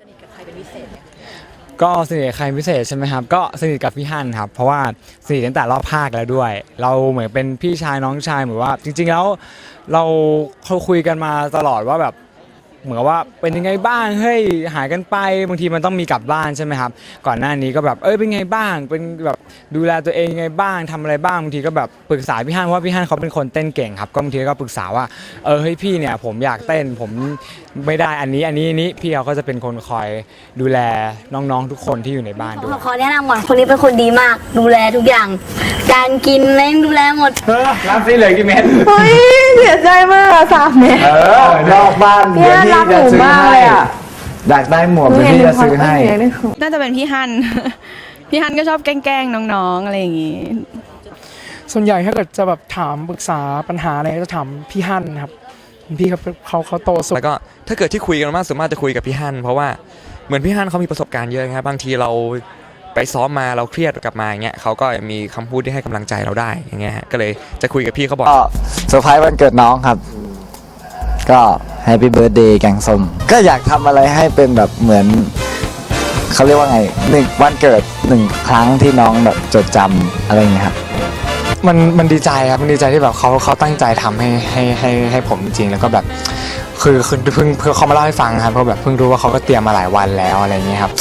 สนิทกับใครเป็นพิเศษไหมก็สนิทกับใครพิเศษใช่ไหมครับ ก็สนิทกับพี่ฮั่นครับ เพราะว่าสนิทตั้งแต่รอบภาคแล้วด้วย เราเหมือนเป็นพี่ชายน้องชายเหมือนว่า จริง ๆ แล้วเราเขาคุยกันมาตลอดว่าแบบ เหมือนกับว่าเป็นยังไงบ้างเฮ้ยหายกันไปบางทีมันต้องมีกลับบ้านใช่ไหมครับ ก่อนหน้านี้ก็แบบเอ้ยเป็นไงบ้าง เป็นแบบดูแลตัวเองยังไงบ้างทำอะไรบ้างบางทีก็แบบปรึกษาพี่ฮั่นเพราะว่าพี่ฮั่นเขาเป็นคนเต้นเก่งครับ ก็บางทีก็ปรึกษาว่าเออเฮ้ยพี่เนี่ยผมอยากเต้นผมไม่ได้อันนี้อันนี้อันนี้พี่เขาก็จะเป็นคนคอยดูแลน้องๆทุกคนที่อยู่ในบ้านด้วย ขอแนะนำก่อนคนนี้เป็นคนดีมาก ดูแลทุกอย่าง การกินเล่นดูแลหมดเออรับสิเหลยกี่เม็ดเฮ้ยเสียใจมากอะสามเมตร เออ นอกบ้านเนี่ยเดี๋ยวพี่รักหนูจะซื้อมากให้เลยอะ อยากได้หมวกเดี๋ยวพี่จะซื้อให้ น่าจะเป็นพี่ฮัน พี่ฮันก็ชอบแกล้งๆน้องๆอะไรอย่างงี้ ส่วนใหญ่ถ้าเกิดจะแบบถามปรึกษาปัญหาอะไรก็จะถามพี่ฮั่นครับพี่เขาเขาเขาโตสุด แล้วก็ถ้าเกิดที่คุยกันมากส่วนมากจะคุยกับพี่ฮั่นเพราะว่าเหมือนพี่ฮั่นเขามีประสบการณ์เยอะครับบางทีเราไปซ้อมมาเราเครียดกลับมาอย่างเงี้ยเขาก็มีคำพูดที่ให้กำลังใจเราได้อย่างเงี้ยฮะก็เลยจะคุยกับพี่เขาบอก ก็เซอร์ไพรส์วันเกิดน้องครับ ก็ แฮปปี้เบิร์ดเดย์แกงส้มก็อยากทำอะไรให้เป็นแบบเหมือนเขาเรียกว่าไงหนึ่งวันเกิดหนึ่งครั้งที่น้องแบบจดจำอะไรอย่างเงี้ยครับ มันมันดีใจครับ มันดีใจที่แบบเขาเขาตั้งใจทำให้ให้ให้ให้ผมจริงๆแล้วก็แบบ คือคือเพิ่งเพิ่งเขามาเล่าให้ฟังครับเพราะแบบเพิ่งรู้ว่าเขาก็เตรียมมาหลายวันแล้วอะไรเงี้ยครับ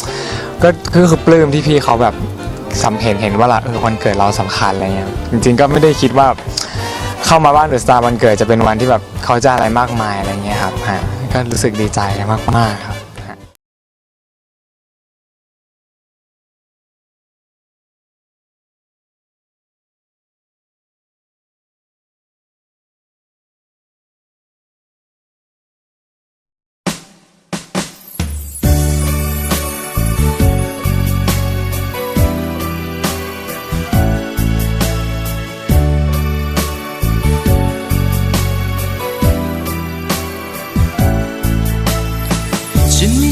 ก็ก็คือปลื้มที่พี่เขาแบบสำเห็นเห็นว่าละเออวันเกิดเราสำคัญอะไรเงี้ยจริงๆก็ไม่ได้คิดว่า เข้ามาบ้านเดอะสตาร์วันเกิดจะเป็นวันที่แบบเขาจะอะไรมากมายอะไรเงี้ยครับฮะก็รู้สึกดีใจมากๆครับ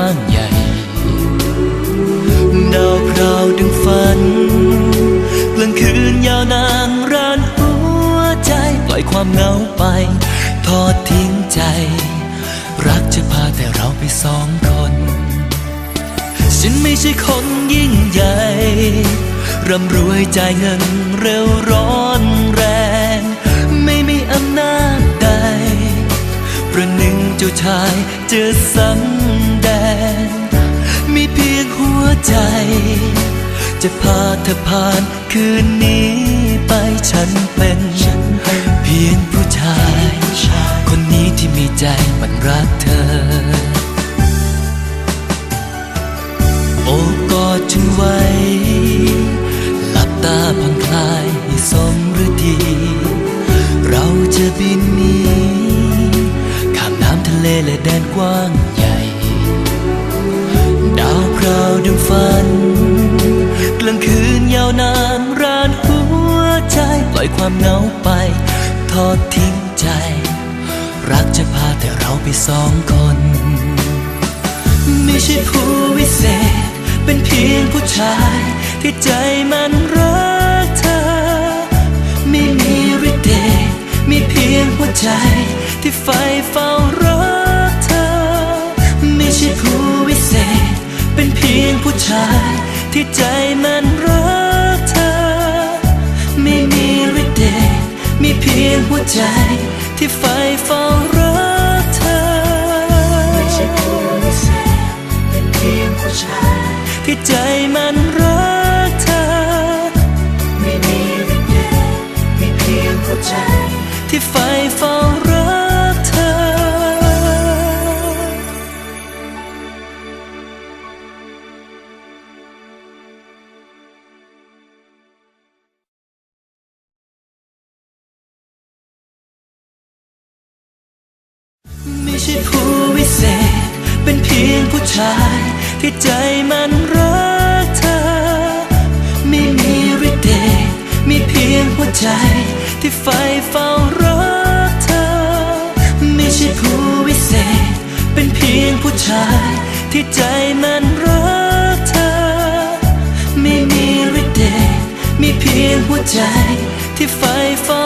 ว้างใหญ่ ดาวพราวดึงฝันกลางคืนยาวนานรานหัวใจปล่อยความเหงาไป ทอดทิ้งใจ รักจะพาแต่เราไปสองคน ฉันไม่ใช่คนยิ่งใหญ่ร่ำรวยจ่ายเงินเร็วร้อนแรง ไม่มีอำนาจใดประหนึ่งเจ้าชายเจอสัง จะพาเธอผ่านคืนนี้ไปฉันเป็น เพียงผู้ชาย คนนี้ที่มีใจมันรักเธอ โอบกอดฉันไว้ หลับตาผ่อนคลายให้สมฤดี เราจะบินหนีข้ามน้ำทะเลและแดนกว้าง ล่อยความเหงาไป ทอดทิ้งใจ รักจะพาแต่เราไปสองคน ไม่ใช่ผู้วิเศษ เป็นเพียงผู้ชาย ที่ใจมันรักเธอ ไม่มีฤทธิ์เดชมีเพียงหัวใจ ที่ไฟเฝ้ารักเธอ ไม่ใช่ผู้วิเศษ เป็นเพียงผู้ชาย ที่ใจมันรัก ใจ ที่ไฟเฝ้ารักเธอ ไม่ใช่ผู้วิเศษเป็นเพียงผู้ชายที่ใจมั ช่ผู้วิเศษ เป็นเพียงผู้ชายที่ใจมันรักเธอ ไม่มีฤทธิ์เดชมีเพียงหัวใจที่ไฟเฝ้ารักเธอ ไม่ใช่ผู้วิเศษ เป็นเพียงผู้ชายที่ใจมันรักเธอ ไม่มีฤทธิ์เดชมีเพียงหัวใจที่ไฟเฝ้า